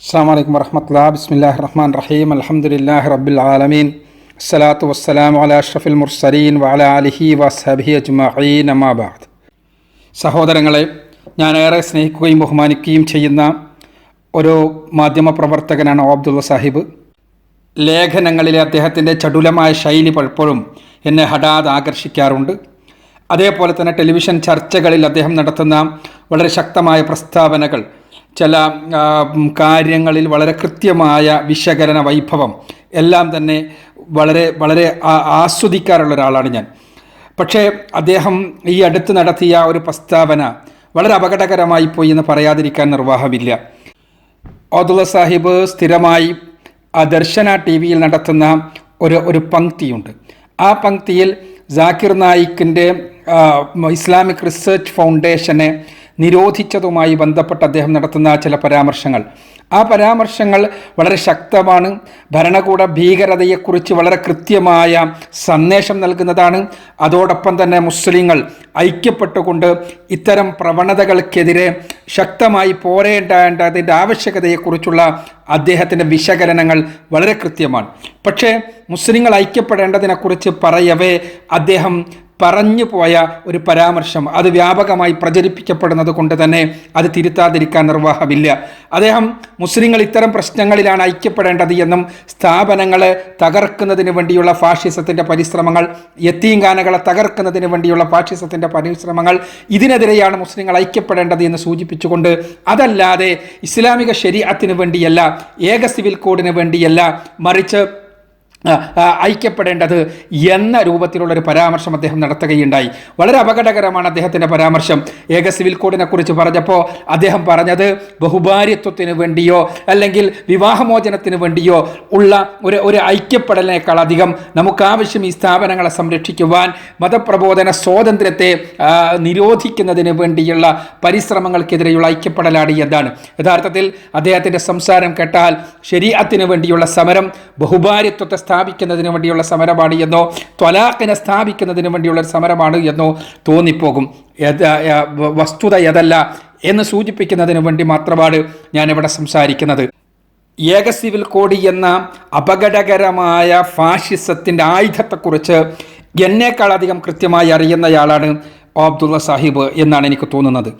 അസ്സാം വലൈക്കും വർഹമത്തുള്ള ബിസ്മില്ലാഹി റഹ്മാൻ റഹീം. അലഹമുല്ലാഹി റബ്ബിൽ ആലമീൻ. അസ്സലാത്തു വസ്സലാം അല അഷ്റഫിൽ മുർസലീൻ വഅല അലിഹി വസ്ഹബി അജ്മഈൻ. അമാബാദ് സഹോദരങ്ങളെ ഞാൻ ഏറെ സ്നേഹിക്കുകയും ബഹുമാനിക്കുകയും ചെയ്യുന്ന ഒരു മാധ്യമപ്രവർത്തകനാണ് അബ്ദുള്ള സാഹിബ്. ലേഖനങ്ങളിലെ അദ്ദേഹത്തിന്റെ ചടുലമായ ശൈലി പലപ്പോഴും എന്നെ ഹഠാത് ആകർഷിക്കാറുണ്ട്. അതേപോലെ തന്നെ ടെലിവിഷൻ ചർച്ചകളിൽ അദ്ദേഹം നടത്തുന്ന വളരെ ശക്തമായ പ്രസ്താവനകൾ ചില കാര്യങ്ങളിൽ വളരെ കൃത്യമായ വിശകലന വൈഭവം എല്ലാം തന്നെ വളരെ വളരെ ആസ്വദിക്കാറുള്ള ഒരാളാണ് ഞാൻ. പക്ഷേ അദ്ദേഹം ഈ അടുത്ത് നടത്തിയ ഒരു പ്രസ്താവന വളരെ അപകടകരമായി പോയി എന്ന് പറയാതിരിക്കാൻ നിർവാഹമില്ല. ഓദുള്ള സാഹിബ് സ്ഥിരമായി ദർശന ടി വിയിൽ നടത്തുന്ന ഒരു ഒരു പങ്ക്തിയുണ്ട്. ആ പങ്ക്തിയിൽ ജാക്കിർ നായിക്കിന്റെ ഇസ്ലാമിക് റിസർച്ച് ഫൗണ്ടേഷനെ നിരോധിച്ചതുമായി ബന്ധപ്പെട്ട് അദ്ദേഹം നടത്തുന്ന ചില പരാമർശങ്ങൾ. ആ പരാമർശങ്ങൾ വളരെ ശക്തമാണ്. ഭരണകൂട ഭീകരതയെക്കുറിച്ച് വളരെ കൃത്യമായ സന്ദേശം നൽകുന്നതാണ്. അതോടൊപ്പം തന്നെ മുസ്ലിങ്ങൾ ഐക്യപ്പെട്ടുകൊണ്ട് ഇത്തരം പ്രവണതകൾക്കെതിരെ ശക്തമായി പോരേണ്ടതിന്റെ ആവശ്യകതയെക്കുറിച്ചുള്ള അദ്ദേഹത്തിന്റെ വിശകലനങ്ങൾ വളരെ കൃത്യമാണ്. പക്ഷേ മുസ്ലിങ്ങൾ ഐക്യപ്പെടേണ്ടതിനെക്കുറിച്ച് പറയവേ അദ്ദേഹം പറഞ്ഞു പോയ ഒരു പരാമർശം. അത് വ്യാപകമായി പ്രചരിപ്പിക്കപ്പെടുന്നത് കൊണ്ട് തന്നെ അത് തിരുത്താതിരിക്കാൻ നിർവാഹമില്ല. അദ്ദേഹം മുസ്ലിങ്ങൾ ഇത്തരം പ്രശ്നങ്ങളിലാണ് ഐക്യപ്പെടേണ്ടത് എന്നും സ്ഥാപനങ്ങളെ തകർക്കുന്നതിന് വേണ്ടിയുള്ള ഫാഷിസത്തിന്റെ പരിശ്രമങ്ങൾ യത്തീങ്കാനകളെ തകർക്കുന്നതിന് വേണ്ടിയുള്ള ഫാഷിസത്തിന്റെ പരിശ്രമങ്ങൾ ഇതിനെതിരെയാണ് മുസ്ലിങ്ങൾ ഐക്യപ്പെടേണ്ടത് എന്ന് സൂചിപ്പിച്ചുകൊണ്ട് അതല്ലാതെ ഇസ്ലാമിക ശരീരത്തിന് വേണ്ടിയല്ല ഏക സിവിൽ കോഡിന് വേണ്ടിയല്ല മറിച്ച് ഐക്യപ്പെടേണ്ടത് എന്ന രൂപത്തിലുള്ള ഒരു പരാമർശം അദ്ദേഹം നടത്തുകയുണ്ടായി. വളരെ അപകടകരമാണ് അദ്ദേഹത്തിന്റെ പരാമർശം. ഏക സിവിൽ കോഡിനെ കുറിച്ച് പറഞ്ഞപ്പോൾ അദ്ദേഹം പറഞ്ഞത് ബഹുഭാര്യത്വത്തിന് വേണ്ടിയോ അല്ലെങ്കിൽ വിവാഹമോചനത്തിന് വേണ്ടിയോ ഉള്ള ഒരു ഒരു ഐക്യപ്പെടലിനേക്കാൾ അധികം നമുക്കാവശ്യം ഈ സ്ഥാപനങ്ങളെ സംരക്ഷിക്കുവാൻ മതപ്രബോധന സ്വാതന്ത്ര്യത്തെ നിരോധിക്കുന്നതിന് വേണ്ടിയുള്ള പരിശ്രമങ്ങൾക്കെതിരെയുള്ള ഐക്യപ്പെടലാണ് എന്നാണ്. യഥാർത്ഥത്തിൽ അദ്ദേഹത്തിന്റെ സംസാരം കേട്ടാൽ ശരീരത്തിന് വേണ്ടിയുള്ള സമരം ബഹുഭാര്യത്വത്തെ സ്ഥാപിക്കുന്നതിന് വേണ്ടിയുള്ള സമരമാണ് എന്നോ ത്വലാഖിനെ സ്ഥാപിക്കുന്നതിന് വേണ്ടിയുള്ള സമരമാണ് എന്നോ തോന്നിപ്പോകും. വസ്തുത ഏതല്ല എന്ന് സൂചിപ്പിക്കുന്നതിന് വേണ്ടി മാത്രമാണ് ഞാനിവിടെ സംസാരിക്കുന്നത്. ഏക സിവിൽ കോഡ് എന്ന അപകടകരമായ ഫാഷിസത്തിന്റെ ആയുധത്തെക്കുറിച്ച് എന്നേക്കാളധികം കൃത്യമായി അറിയുന്നയാളാണ് അബ്ദുള്ള സാഹിബ് എന്നാണ് എനിക്ക് തോന്നുന്നത്.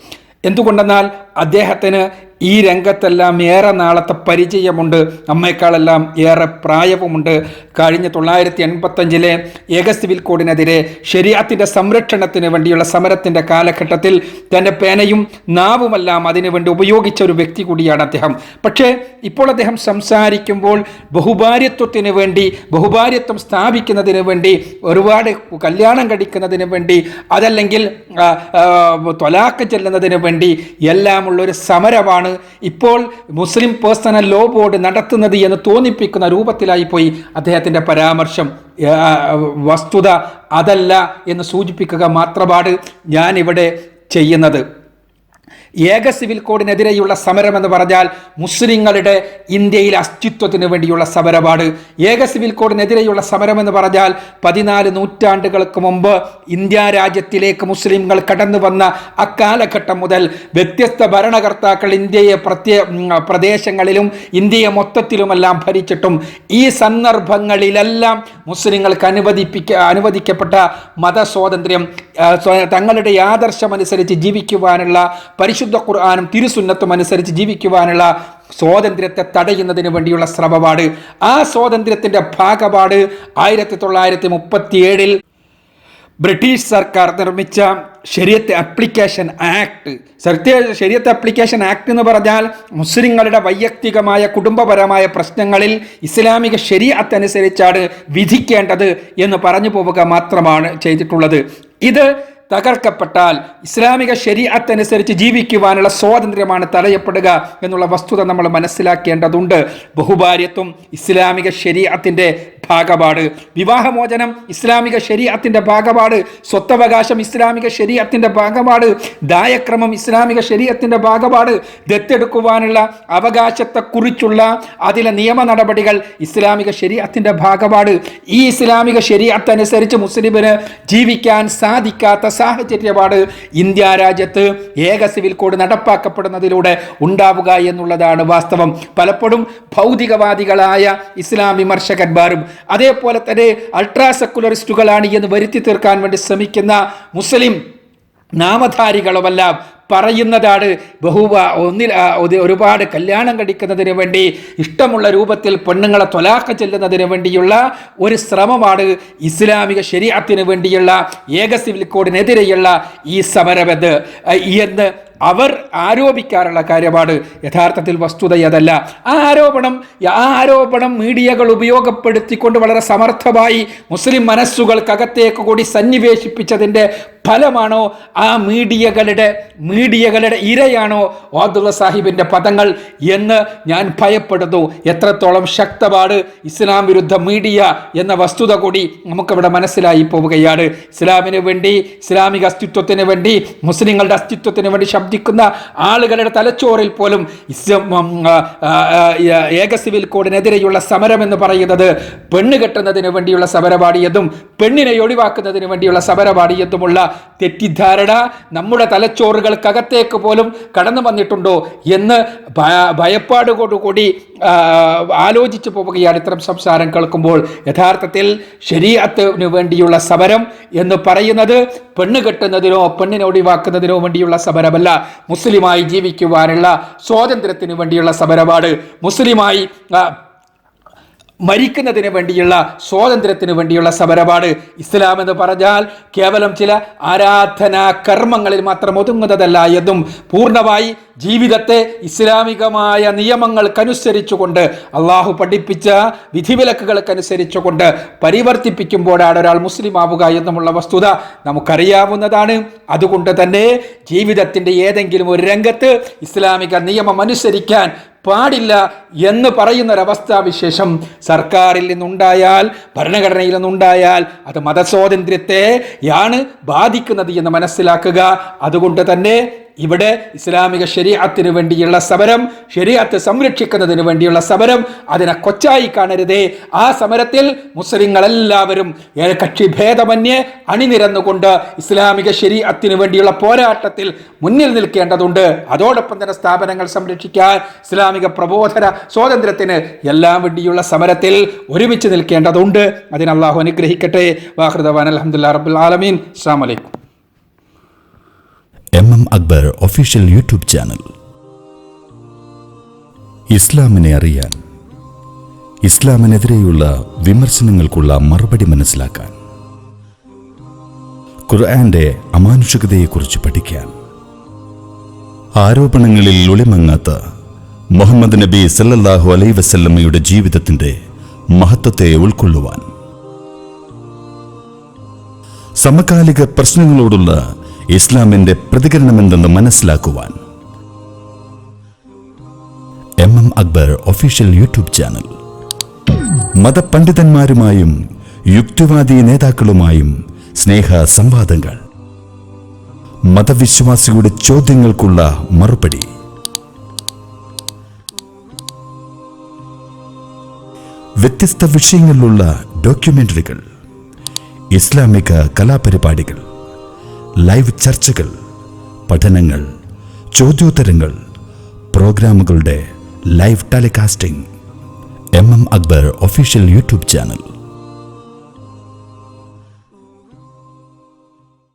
എന്തുകൊണ്ടെന്നാൽ അദ്ദേഹത്തിന് ഈ രംഗത്തെല്ലാം ഏറെ നാളത്തെ പരിചയമുണ്ട്. നമ്മേക്കാളെല്ലാം ഏറെ പ്രായവുമുണ്ട്. കഴിഞ്ഞ തൊള്ളായിരത്തി എൺപത്തഞ്ചിലെ ഏക സിവിൽ കോഡിനെതിരെ ശരീരത്തിന്റെ സംരക്ഷണത്തിന് വേണ്ടിയുള്ള സമരത്തിന്റെ കാലഘട്ടത്തിൽ തന്റെ പേനയും നാവുമെല്ലാം അതിനുവേണ്ടി ഉപയോഗിച്ച ഒരു വ്യക്തി കൂടിയാണ് അദ്ദേഹം. പക്ഷേ ഇപ്പോൾ അദ്ദേഹം സംസാരിക്കുമ്പോൾ ബഹുഭാര്യത്വത്തിന് വേണ്ടി ബഹുഭാര്യത്വം സ്ഥാപിക്കുന്നതിന് വേണ്ടി ഒരുപാട് കല്യാണം കഴിക്കുന്നതിന് വേണ്ടി അതല്ലെങ്കിൽ തൊലാക്ക് ചെല്ലുന്നതിന് വേണ്ടി എല്ലാമുള്ള ഒരു സമരമാണ് ഇപ്പോൾ മുസ്ലിം പേഴ്സണൽ ലോ ബോർഡ് നടത്തുന്നത് എന്ന് തോന്നിപ്പിക്കുന്ന രൂപത്തിലായി പോയി അദ്ദേഹത്തിന്റെ പരാമർശം വസ്തുത അതല്ല എന്ന് സൂചിപ്പിക്കുക മാത്രമാണ് ഞാനിവിടെ ചെയ്യുന്നത്. ഏക സിവിൽ കോഡിനെതിരെയുള്ള സമരം എന്ന് പറഞ്ഞാൽ മുസ്ലിങ്ങളുടെ ഇന്ത്യയിലെ അസ്തിത്വത്തിന് വേണ്ടിയുള്ള സമരമാണ്. ഏക സിവിൽ കോഡിനെതിരെയുള്ള സമരം എന്ന് പറഞ്ഞാൽ പതിനാല് നൂറ്റാണ്ടുകൾക്ക് മുമ്പ് ഇന്ത്യ രാജ്യത്തിലേക്ക് മുസ്ലിങ്ങൾ കടന്നു വന്ന അക്കാലഘട്ടം മുതൽ വ്യത്യസ്ത ഭരണകർത്താക്കൾ ഇന്ത്യയെ പ്രത്യേക പ്രദേശങ്ങളിലും ഇന്ത്യയെ മൊത്തത്തിലുമെല്ലാം ഭരിച്ചിട്ടും ഈ സന്ദർഭങ്ങളിലെല്ലാം മുസ്ലിങ്ങൾക്ക് അനുവദിപ്പിക്ക അനുവദിക്കപ്പെട്ട മതസ്വാതന്ത്ര്യം തങ്ങളുടെ ആദർശമനുസരിച്ച് ജീവിക്കുവാനുള്ള പരിശുദ്ധ ഖുർആാനും തിരുസുന്നത്തും അനുസരിച്ച് ജീവിക്കുവാനുള്ള സ്വാതന്ത്ര്യത്തെ തടയുന്നതിന് വേണ്ടിയുള്ള ശ്രമപാട്. ആ സ്വാതന്ത്ര്യത്തിന്റെ ഭാഗപാട് ആയിരത്തി തൊള്ളായിരത്തി മുപ്പത്തിയേഴിൽ ബ്രിട്ടീഷ് സർക്കാർ നിർമ്മിച്ച ശരിയത്ത് അപ്ലിക്കേഷൻ ആക്ട്. സത്യ ശരിയത്ത് അപ്ലിക്കേഷൻ ആക്ട് എന്ന് പറഞ്ഞാൽ മുസ്ലിങ്ങളുടെ വൈയക്തികമായ കുടുംബപരമായ പ്രശ്നങ്ങളിൽ ഇസ്ലാമിക ശരീഅത്ത് അനുസരിച്ചാണ് വിധിക്കേണ്ടത് എന്ന് പറഞ്ഞു പോവുക മാത്രമാണ് ചെയ്തിട്ടുള്ളത്. ഇത് തകർക്കപ്പെട്ടാൽ ഇസ്ലാമിക ശരീഅത്ത് അനുസരിച്ച് ജീവിക്കുവാനുള്ള സ്വാതന്ത്ര്യമാണ് തടയപ്പെടുക എന്നുള്ള വസ്തുത നമ്മൾ മനസ്സിലാക്കേണ്ടതുണ്ട്. ബഹുഭാര്യത്വം ഇസ്ലാമിക ശരീഅത്തിന്റെ ഭാഗപാട്. വിവാഹമോചനം ഇസ്ലാമിക ശരീരത്തിന്റെ ഭാഗപാട്. സ്വത്തവകാശം ഇസ്ലാമിക ശരീരത്തിന്റെ ഭാഗപാട്. ദായക്രമം ഇസ്ലാമിക ശരീരത്തിന്റെ ഭാഗപാട്. ദത്തെടുക്കുവാനുള്ള അവകാശത്തെക്കുറിച്ചുള്ള അതിലെ നിയമ നടപടികൾ ഇസ്ലാമിക ശരീരത്തിന്റെ ഭാഗപാട്. ഈ ഇസ്ലാമിക ശരീരത്തനുസരിച്ച് മുസ്ലിമിന് ജീവിക്കാൻ സാധിക്കാത്ത സാഹചര്യമാണ് ഇന്ത്യ രാജ്യത്ത് ഏക സിവിൽ കോഡ് നടപ്പാക്കപ്പെടുന്നതിലൂടെ ഉണ്ടാവുക എന്നുള്ളതാണ് വാസ്തവം. പലപ്പോഴും ഭൗതികവാദികളായ ഇസ്ലാം വിമർശകന്മാരും അതേപോലെ തന്നെ അൾട്രാ സെക്കുലറിസ്റ്റുകളാണ് എന്ന് വരുത്തി തീർക്കാൻ വേണ്ടി ശ്രമിക്കുന്ന മുസ്ലിം നാമധാരികളുമെല്ലാം പറയുന്നതാണ് ബഹുവ ഒന്നിൽ ഒരുപാട് കല്യാണം കഴിക്കുന്നതിന് വേണ്ടി ഇഷ്ടമുള്ള രൂപത്തിൽ പെണ്ണുങ്ങളെ തൊലാക്ക ചെല്ലുന്നതിന് വേണ്ടിയുള്ള ഒരു ശ്രമമാണ് ഇസ്ലാമിക ശരീരത്തിന് വേണ്ടിയുള്ള ഏക സിവിൽ കോഡിനെതിരെയുള്ള ഈ സമരമെന്ന് എന്ന് അവർ ആരോപിക്കാറുള്ള കാര്യമാണ്. യഥാർത്ഥത്തിൽ വസ്തുതയതല്ല. ആ ആരോപണം ആ ആരോപണം മീഡിയകൾ ഉപയോഗപ്പെടുത്തിക്കൊണ്ട് വളരെ സമർത്ഥമായി മുസ്ലിം മനസ്സുകൾക്കകത്തേക്ക് കൂടി സന്നിവേശിപ്പിച്ചതിന്റെ ഫലമാണോ ആ മീഡിയകളുടെ മീഡിയകളുടെ ഇരയാണോ ഓബ്ദുള്ള സാഹിബിന്റെ പദങ്ങൾ എന്ന് ഞാൻ ഭയപ്പെടുന്നു. എത്രത്തോളം ശക്തമാണ് ഇസ്ലാം വിരുദ്ധ മീഡിയ എന്ന വസ്തുത കൂടി നമുക്കവിടെ മനസ്സിലായി പോവുകയാണ്. ഇസ്ലാമിന് വേണ്ടി ഇസ്ലാമിക അസ്തിത്വത്തിന് വേണ്ടി മുസ്ലിങ്ങളുടെ അസ്തിത്വത്തിന് വേണ്ടി ശബ്ദിക്കുന്ന ആളുകളുടെ തലച്ചോറിൽ പോലും ഏക സിവിൽ കോഡിനെതിരെയുള്ള സമരം എന്ന് പറയുന്നത് പെണ്ണ് കെട്ടുന്നതിന് വേണ്ടിയുള്ള സമരപാടിയതും പെണ്ണിനെ ഒഴിവാക്കുന്നതിന് വേണ്ടിയുള്ള സമരപാടിയതുമുള്ള തെറ്റിദ്ധാരണ നമ്മുടെ തലച്ചോറുകൾക്കകത്തേക്ക് പോലും കടന്നു വന്നിട്ടുണ്ടോ എന്ന് ഭയ- ഭയപ്പാടോടുകൂടി ആലോചിച്ചു പോവുകയാണ് ഇത്തരം സംസാരം കേൾക്കുമ്പോൾ. യഥാർത്ഥത്തിൽ ശരീരത്തിന് വേണ്ടിയുള്ള സമരം എന്ന് പറയുന്നത് പെണ്ണ് കെട്ടുന്നതിനോ പെണ്ണിനെ ഒഴിവാക്കുന്നതിനോ വേണ്ടിയുള്ള സമരമല്ല. മുസ്ലിമായി ജീവിക്കുവാനുള്ള സ്വാതന്ത്ര്യത്തിന് വേണ്ടിയുള്ള സമരമാണ്. മുസ്ലിമായി മരിക്കുന്നതിന് വേണ്ടിയുള്ള സ്വാതന്ത്ര്യത്തിന് വേണ്ടിയുള്ള സമരമാണ് ഇസ്ലാം എന്ന് പറഞ്ഞാൽ കേവലം ചില ആരാധനാ കർമ്മങ്ങളിൽ മാത്രം ഒതുങ്ങുന്നതല്ല എന്നും പൂർണമായി ജീവിതത്തെ ഇസ്ലാമികമായ നിയമങ്ങൾക്കനുസരിച്ചുകൊണ്ട് അള്ളാഹു പഠിപ്പിച്ച വിധിവിലക്കുകൾക്കനുസരിച്ചുകൊണ്ട് പരിവർത്തിപ്പിക്കുമ്പോഴാണ് ഒരാൾ മുസ്ലിം ആവുക എന്നുമുള്ള വസ്തുത നമുക്കറിയാവുന്നതാണ്. അതുകൊണ്ട് തന്നെ ജീവിതത്തിന്റെ ഏതെങ്കിലും ഒരു രംഗത്ത് ഇസ്ലാമിക നിയമം അനുസരിക്കാൻ പാടില്ല എന്ന് പറയുന്ന വിശേഷം സർക്കാരിൽ നിന്നുണ്ടായാൽ ഭരണഘടനയിൽ നിന്നുണ്ടായാൽ അത് മതസ്വാതന്ത്ര്യത്തെയാണ് ബാധിക്കുന്നത് എന്ന് മനസ്സിലാക്കുക. അതുകൊണ്ട് തന്നെ ഇവിടെ ഇസ്ലാമിക ശരീഅത്തിന് വേണ്ടിയുള്ള സമരം ശരീഅത്ത് സംരക്ഷിക്കുന്നതിന് വേണ്ടിയുള്ള സമരം അതിനെ കൊച്ചായി കാണരുതേ. ആ സമരത്തിൽ മുസ്ലിങ്ങളെല്ലാവരും കക്ഷി ഭേദമന്യേ അണിനിരന്നുകൊണ്ട് ഇസ്ലാമിക ശരീഅത്തിന് വേണ്ടിയുള്ള പോരാട്ടത്തിൽ മുന്നിൽ നിൽക്കേണ്ടതുണ്ട്. അതോടൊപ്പം തന്നെ സ്ഥാപനങ്ങൾ സംരക്ഷിക്കാൻ ഇസ്ലാമിക പ്രബോധന സ്വാതന്ത്ര്യത്തിന് എല്ലാം വേണ്ടിയുള്ള സമരത്തിൽ ഒരുമിച്ച് നിൽക്കേണ്ടതുണ്ട്. അതിന് അനുഗ്രഹിക്കട്ടെ. വാഹൃദവാൻ അലഹമുല്ലാ റബുൽ ആലമീൻ. അസ്സാം വലൈക്കും M M Akbar official YouTube channel ഇസ്ലാമിനെ അറിയാൻ ഇസ്ലാമിനെതിരെയുള്ള വിമർശനങ്ങൾക്കുള്ള മറുപടി മനസ്സിലാക്കാൻ ഖുർആന്റെ അമാനുഷികതയെക്കുറിച്ച് പഠിക്കാൻ. ആരോപണങ്ങളിൽ ഒളിമങ്ങാത്ത മുഹമ്മദ് നബി സല്ലല്ലാഹു അലൈ വസല്ലമ്മയുടെ ജീവിതത്തിന്റെ മഹത്വത്തെ ഉൾക്കൊള്ളുവാൻ. സമകാലിക പ്രശ്നങ്ങളോടുള്ള ഇസ്ലാമിന്റെ പ്രതികരണമെന്തെന്ന് മനസ്സിലാക്കുവാൻ. M M Akbar official YouTube channel. മതപണ്ഡിതന്മാരുമായും യുക്തിവാദി നേതാക്കളുമായും സ്നേഹ സംവാദങ്ങൾ. മതവിശ്വാസികളുടെ ചോദ്യങ്ങൾക്കുള്ള മറുപടി. വ്യത്യസ്ത വിഷയങ്ങളിലുള്ള ഡോക്യുമെന്ററികൾ. ഇസ്ലാമിക കലാപരിപാടികൾ. ലൈവ് ചർച്ചകൾ പഠനങ്ങൾ ചോദ്യോത്തരങ്ങൾ പ്രോഗ്രാമുകളുടെ live telecasting. M M Akbar official YouTube channel.